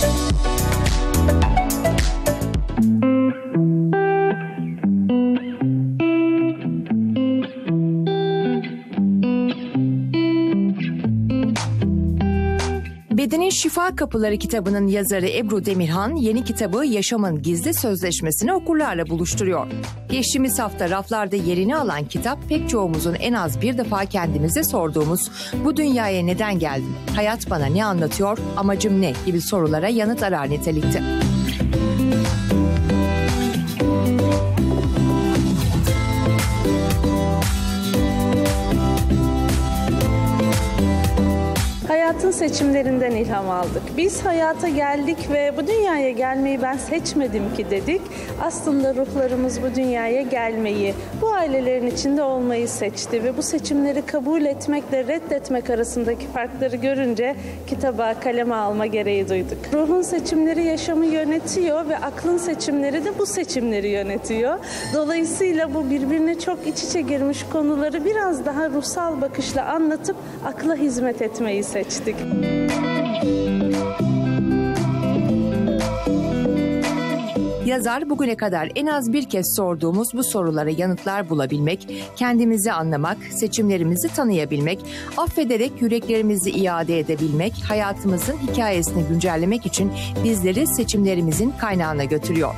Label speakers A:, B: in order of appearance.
A: Thank you. Bedenin Şifa Kapıları kitabının yazarı Ebru Demirhan yeni kitabı Yaşamın Gizli Sözleşmesini okurlarla buluşturuyor. Geçtiğimiz hafta raflarda yerini alan kitap pek çoğumuzun en az bir defa kendimize sorduğumuz bu dünyaya neden geldim, hayat bana ne anlatıyor, amacım ne gibi sorulara yanıt arar nitelikte.
B: Hayatın seçimlerinden ilham aldık. Biz hayata geldik ve bu dünyaya gelmeyi ben seçmedim ki dedik. Aslında ruhlarımız bu dünyaya gelmeyi, bu ailelerin içinde olmayı seçti ve bu seçimleri kabul etmekle reddetmek arasındaki farkları görünce kitaba kaleme alma gereği duyduk. Ruhun seçimleri yaşamı yönetiyor ve aklın seçimleri de bu seçimleri yönetiyor. Dolayısıyla bu birbirine çok iç içe girmiş konuları biraz daha ruhsal bakışla anlatıp akla hizmet etmeyi seçtik.
A: Yazar bugüne kadar en az bir kez sorduğumuz bu sorulara yanıtlar bulabilmek, kendimizi anlamak, seçimlerimizi tanıyabilmek, affederek yüreklerimizi iade edebilmek, hayatımızın hikayesini güncellemek için bizleri seçimlerimizin kaynağına götürüyor.